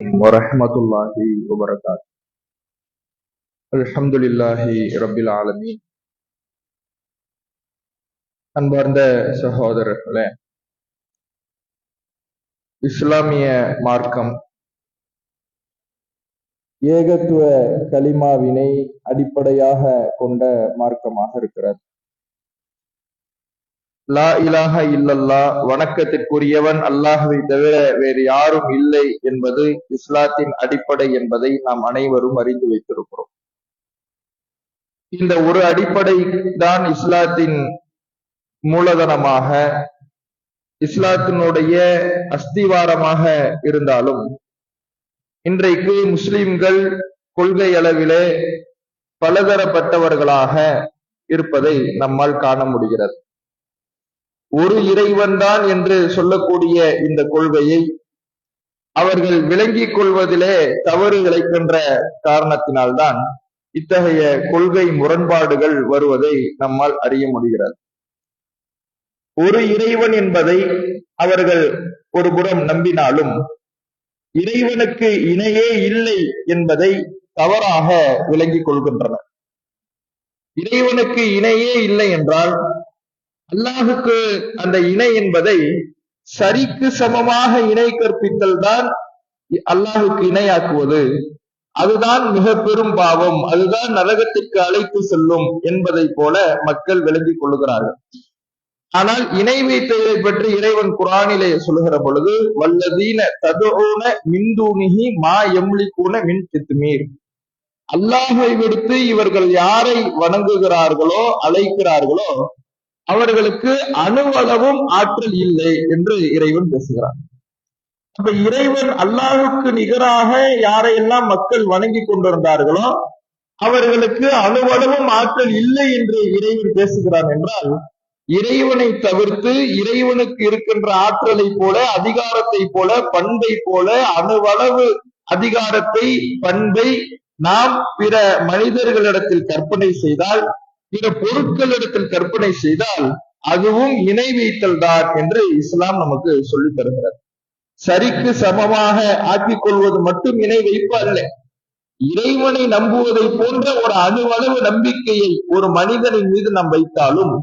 ورحمة الله وبركاته الحمد لله رب العالمين அன்பார்ந்த சகோதரர்களே இஸ்லாமிய மார்க்கம் ஏகத்துவ கலிமாவினை அடிப்படையாக கொண்ட மார்க்கமாக இருக்கிறது லா இலாஹ இல்லல்லா வணக்கத்திற்குரியவன் அல்லாஹவை தவிர வேறு யாரும் இல்லை என்பது இஸ்லாத்தின் அடிப்படை என்பதை நாம் அனைவரும் அறிந்து வைத்திருக்கிறோம். இந்த ஒரு அடிப்படை தான் இஸ்லாத்தின் மூலதனமாக இஸ்லாத்தினுடைய அஸ்திவாரமாக இருந்தாலும் இன்றைக்கு முஸ்லிம்கள் கொள்கை அளவிலே பலதரப்பட்டவர்களாக இருப்பதை நம்மால் காண முடிகிறது. ஒரு இறைவன் தான் என்று சொல்லக்கூடிய இந்த கொள்கையை அவர்கள் விளங்கிக் கொள்வதிலே தவறு இழைக்கின்ற காரணத்தினால்தான் இத்தகைய கொள்கை முரண்பாடுகள் வருவதை நம்மால் அறிய முடிகிறது. ஒரு இறைவன் என்பதை அவர்கள் ஒரு புறம் நம்பினாலும் இறைவனுக்கு இணையே இல்லை என்பதை தவறாக விளங்கிக் கொள்கின்றனர். இறைவனுக்கு இணையே இல்லை என்றால் அல்லாஹுக்கு அந்த இணை என்பதை சரிக்கு சமமாக இணை கற்பித்தல் தான் அல்லாஹுக்கு இணையாக்குவது. அதுதான் மிக பெரும் பாவம். அதுதான் நரகத்திற்கு அழைத்து செல்லும் என்பதை போல மக்கள் விளங்கிக் கொள்ளுகிறார்கள் ஆனால் இணை வைத்ததை பற்றி இறைவன் குரானிலே சொல்லுகிற பொழுது வல்லதீன ததுன மின்தூனிகி மா எம்லிக்கூன மின் தித்துமீர் அல்லாஹை விடுத்து இவர்கள் யாரை வணங்குகிறார்களோ அழைக்கிறார்களோ அவர்களுக்கு அணுவளவும் ஆற்றல் இல்லை என்று இறைவன் பேசுகிறார் அப்ப இறைவன் அல்லாஹுக்கு நிகராக யாரையெல்லாம் மக்கள் வணங்கி கொண்டிருந்தார்களோ அவர்களுக்கு அணுவளவும் ஆற்றல் இல்லை என்று இறைவன் பேசுகிறான் என்றால் இறைவனை தவிர்த்து இறைவனுக்கு இருக்கின்ற ஆற்றலை போல அதிகாரத்தை போல பண்பை போல அணுவளவு அதிகாரத்தை பண்பை நாம் பிற மனிதர்களிடத்தில் கற்பனை செய்தால் பிற பொருட்களிடத்தில் கற்பனை செய்தால் அதுவும் இணை வைத்தல் தான் என்று இஸ்லாம் நமக்கு சொல்லி தருகிறது. சரிக்கு சமமாக ஆக்கிக் கொள்வது மட்டும் இணை வைப்பு அல்ல. இறைவனை நம்புவதை போன்ற ஒரு அணுவளவு நம்பிக்கையை ஒரு மனிதனின் மீது நாம் வைத்தாலும்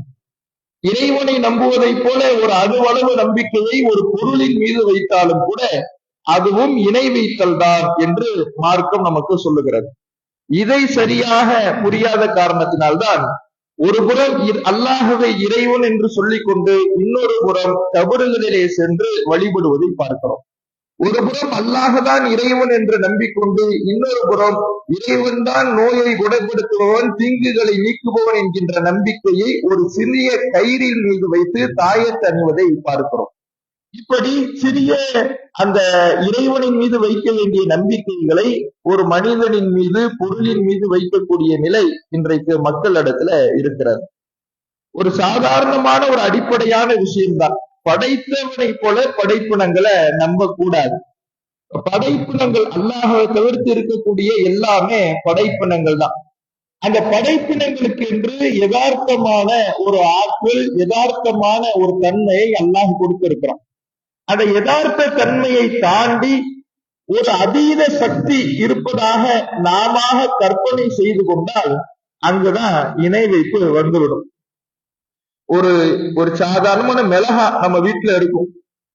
இறைவனை நம்புவதை போல ஒரு அணுவளவு நம்பிக்கையை ஒரு பொருளின் மீது வைத்தாலும் கூட அதுவும் இணை வைத்தல் தான் என்று மார்க்கம் நமக்கு சொல்லுகிறது. இதை சரியாக புரியாத காரணத்தினால்தான் ஒரு புறம் அல்லாஹுவை இறைவன் என்று சொல்லிக்கொண்டு இன்னொரு புறம் தவறுகளிலே சென்று வழிபடுவதை பார்க்கிறோம். ஒரு புறம் அல்லாஹதான் இறைவன் என்று நம்பிக்கொண்டு இன்னொரு புறம் இறைவன் தான் நோயை குணப்படுத்துபவன் தீங்குகளை நீக்குபவன் என்கின்ற நம்பிக்கையை ஒரு சிறிய கயிறின் மீது வைத்து தாயத்தணிவதை பார்க்கிறோம். இப்படி சிறிய அந்த இறைவனின் மீது வைக்க வேண்டிய நம்பிக்கைகளை ஒரு மனிதனின் மீது பொருளின் மீது வைக்கக்கூடிய நிலை இன்றைக்கு மக்களிடத்துல இருக்கிறது. ஒரு சாதாரணமான ஒரு அடிப்படையான விஷயம்தான். படைத்தவனை போல படைப்பினங்களை நம்ப கூடாது படைப்பினங்கள் அல்லாஹ தவிர்த்து இருக்கக்கூடிய எல்லாமே படைப்பினங்கள் தான். அந்த படைப்பினங்களுக்கு என்று யதார்த்தமான ஒரு ஆற்றல் யதார்த்தமான ஒரு தன்மையை அல்லாஹ் கொடுத்திருக்கிறான். அந்த யதார்த்த தன்மையை தாண்டி ஒரு அதீத சக்தி இருப்பதாக நாம கற்பனை செய்து கொண்டால் அங்குதான் இணை வைப்பு வந்துவிடும். ஒரு ஒரு சாதாரணமான மிளகா நம்ம வீட்டுல இருக்கும்.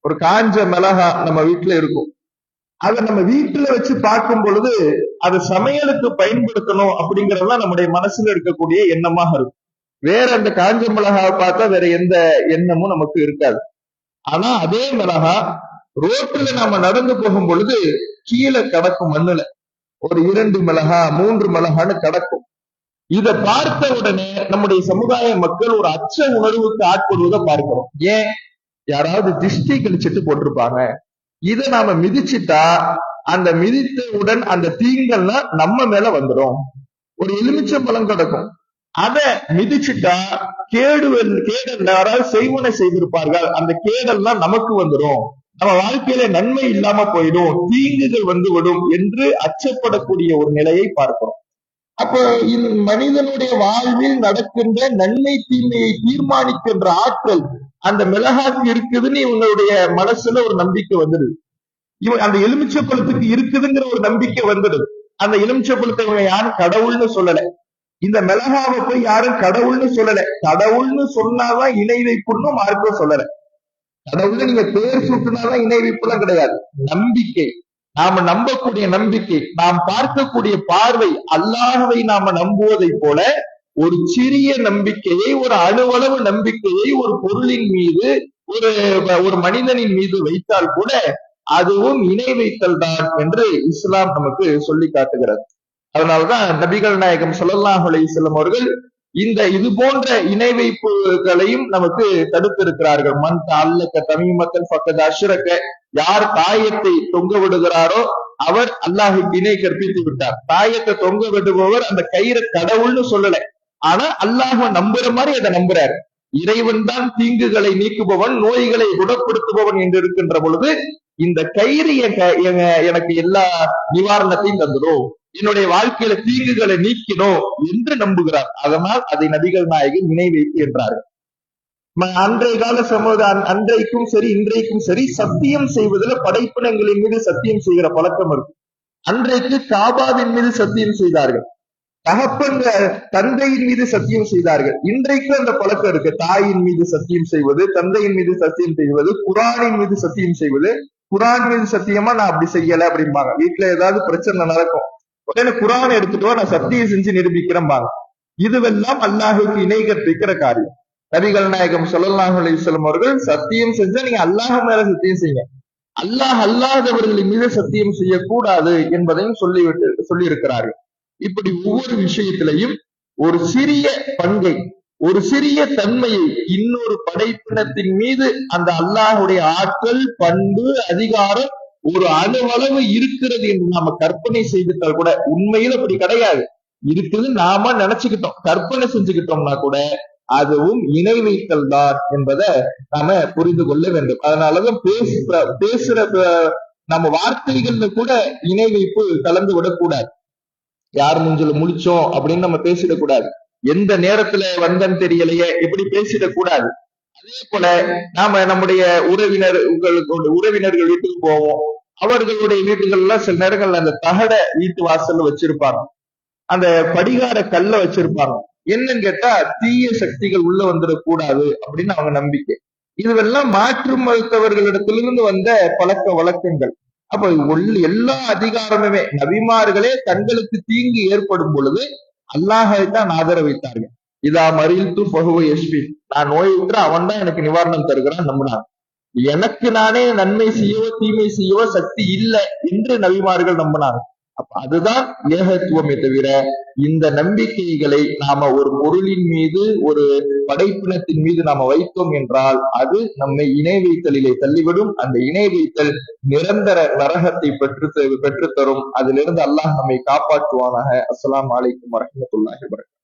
ஒரு காஞ்ச மிளகா நம்ம வீட்டுல இருக்கும். அதை நம்ம வீட்டுல வச்சு பார்க்கும் பொழுது அதை சமையலுக்கு பயன்படுத்தணும் அப்படிங்கறதுதான் நம்முடைய மனசுல இருக்கக்கூடிய எண்ணமாக இருக்கும். வேற அந்த காஞ்ச மிளகாவை பார்த்தா வேற எந்த எண்ணமும் நமக்கு இருக்காது. ஆனா அதே மிளகா ரோட்டுல நாம நடந்து போகும் பொழுது கீழே கிடக்கும் மண்ணுல ஒரு இரண்டு மிளகா மூன்று மிளகான்னு கிடக்கும். இத பார்த்த உடனே நம்முடைய சமுதாய மக்கள் ஒரு அச்ச உணர்வுக்கு ஆட்படுவதை பார்க்கிறோம். ஏன்? யாராவது திஷ்டி கழிச்சிட்டு போட்டிருப்பாங்க. இதை நாம மிதிச்சிட்டா அந்த மிதித்தவுடன் அந்த தீங்கள்லாம் நம்ம மேல வந்துடும் ஒரு எலுமிச்சம்பழம் கிடக்கும். அதை மிதிச்சுட்டா கேடு கேடல் யாராவது செய்வனை செய்திருப்பார்கள். அந்த கேடல்லாம் நமக்கு வந்துடும் நம்ம வாழ்க்கையில நன்மை இல்லாம போயிடும். தீங்குகள் வந்துவிடும் என்று அச்சப்படக்கூடிய ஒரு நிலையை பார்க்கிறோம். அப்ப மனிதனுடைய வாழ்வில் நடக்கின்ற நன்மை தீமையை தீர்மானிக்கின்ற ஆற்றல் அந்த மிளகாக்கு இருக்குதுன்னு இவங்களுடைய மனசுல ஒரு நம்பிக்கை வந்துடுது. இவன் அந்த எலுமிச்சை பழத்துக்கு இருக்குதுங்கிற ஒரு நம்பிக்கை வந்துடுது. அந்த எலுமிச்சை பழத்தை இவங்க யாரும் கடவுள்னு சொல்லலை. இந்த மிளகாவை போய் யாரும் கடவுள்னு சொல்லல. கடவுள்னு சொன்னாதான் இணை வைப்புன்னு மார்க்கம் சொல்லல. கடவுள்னு நீங்க பேர் சுட்டுனாதான் இணை வைப்புலாம் கிடையாது. நம்பிக்கை. நாம நம்பக்கூடிய நம்பிக்கை. நாம் பார்க்கக்கூடிய பார்வை அல்லாஹவை நாம நம்புவதை போல ஒரு சிறிய நம்பிக்கையை ஒரு அணுவளவு நம்பிக்கையை ஒரு பொருளின் மீது ஒரு ஒரு மனிதனின் மீது வைத்தால் கூட அதுவும் இணை வைத்தல் தான் என்று இஸ்லாம் நமக்கு சொல்லி காட்டுகிறது. அதனாலதான் நபிகள் நாயகம் சொல்லலாம் செல்லும் அவர்கள் இந்த இது போன்ற இணை வைப்புகளையும் நமக்கு தடுத்திருக்கிறார்கள். மன் அல்லக்க தமிமத்தன் பக்கத்து அஷ்ரக்க. யார் தாயத்தை தொங்க விடுகிறாரோ அவர் அல்லாஹுக்கு இணை கற்பித்து விட்டார். தாயத்தை தொங்க விடுபவர் அந்த கயிறை கடவுள்னு சொல்லல. ஆனா அல்லாஹ நம்புற மாதிரி அதை நம்புறாரு. இறைவன் தான் தீங்குகளை நீக்குபவன் நோய்களை குணப்படுத்துபவன் என்று இருக்கின்ற பொழுது இந்த கயிறு க- எங்க- எனக்கு எல்லா நிவாரணத்தையும் தந்துடும். என்னுடைய வாழ்க்கையில தீங்குகளை நீக்கினோ என்று நம்புகிறார். அதனால் அதை நபிகள் நாயகன் இணை என்றார்கள். அன்றைய கால சமூக அன்றைக்கும் சரி இன்றைக்கும் சரி சத்தியம் செய்வதில் படைப்பினங்களின் மீது சத்தியம் செய்கிற பழக்கம் இருக்கு. அன்றைக்கு காபாவின் மீது சத்தியம் செய்தார்கள். தகப்பங்க தந்தையின் மீது சத்தியம் செய்தார்கள். இன்றைக்கு அந்த பழக்கம் இருக்கு. தாயின் மீது சத்தியம் செய்வது தந்தையின் மீது சத்தியம் செய்வது குரானின் மீது சத்தியம் செய்வது குரான் மீது சத்தியமா நான் அப்படி செய்யல அப்படிம்பாங்க. வீட்டுல ஏதாவது பிரச்சனை நடக்கும். உடனே குரானை எடுத்துட்டோம் நான் சத்தியம் செஞ்சு நிரூபிக்கிறேன்பாங்க இதுவெல்லாம் அல்லாஹுக்கு இணை கற்பிக்கிற காரியம். நபிகள் நாயகம் ஸல்லல்லாஹு அலைஹி அவர்கள் சத்தியம் செஞ்சா நீங்க அல்லாஹ் மேல சத்தியம் செய்யுங்க. அல்லாஹ் அல்லாதவர்களின் மீது சத்தியம் செய்யக்கூடாது என்பதையும் சொல்லிவிட்டு சொல்லி இருக்கிறார்கள் இப்படி ஒவ்வொரு விஷயத்திலையும் ஒரு சிறிய பங்கை ஒரு சிறிய தன்மையை இன்னொரு படைப்பினத்தின் மீது அந்த அல்லாஹுடைய ஆற்றல் பண்பு அதிகாரம் ஒரு அணுவளவு இருக்கிறது என்று நாம கற்பனை செய்துட்டால் கூட உண்மையில் அப்படி கிடையாது. இருக்குது நாம நினைச்சுக்கிட்டோம். கற்பனை செஞ்சுக்கிட்டோம்னா கூட அதுவும் இணை வைத்தல் தான் என்பதை நாம புரிந்து கொள்ள வேண்டும். அதனாலதான் பேசுற பேசுற நம்ம வார்த்தைகள்ல கூட இணை வைப்பு கலந்து விடக்கூடாது. யார் மூஞ்சில முழிச்சோம் அப்படின்னு நம்ம பேசிடக்கூடாது. எந்த நேரத்துல வந்தன்னு தெரியலையே இப்படி பேசிடக்கூடாது. அதே போல நாம நம்முடைய உறவினர் உங்களுக்கு உறவினர்கள் வீட்டுக்கு போவோம். அவர்களுடைய வீட்டுகள்ல சில நேரங்கள்ல அந்த தகட வீட்டு வாசல்ல வச்சிருப்பாங்க அந்த படிகார கல்ல வச்சிருப்பாங்க என்னன்னு கேட்டா தீய சக்திகள் உள்ள வந்துடக்கூடாது அப்படின்னு அவங்க நம்பிக்கை. இதுவெல்லாம் மாற்று மருத்துவர்களிடத்திலிருந்து வந்த பழக்க வழக்கங்கள். அப்ப உள்ள- எல்லா அதிகாரமுமே நபிமார்களே தங்களுக்கு தீங்கு ஏற்படும் பொழுது அல்லாஹை தான் ஆதரவைத்தார்கள். இதா மறித்து பகுவ எஸ்பி நான் நோய் விட்டு அவன் தான் எனக்கு நிவாரணம் தருகிறான் நம்பினான் எனக்கு நானே நன்மை செய்யவோ தீமை செய்யவோ சக்தி இல்லை என்று நபிமார்கள் நம்பினாங்க அப்ப அதுதான் ஏகத்துவமே தவிர இந்த நம்பிக்கைகளை நாம ஒரு பொருளின் மீது ஒரு படைப்பினத்தின் மீது நாம வைத்தோம் என்றால் அது நம்மை இணை வைத்தலிலே தள்ளிவிடும். அந்த இணை வைத்தல் நிரந்தர நரகத்தை பெற்று பெற்றுத்தரும். அதிலிருந்து அல்லாஹ் நம்மை காப்பாற்றுவானாக. அஸ்லாம் அலைக்கும் வரஹ்மத்துல்லாஹி வபரகாத்துஹு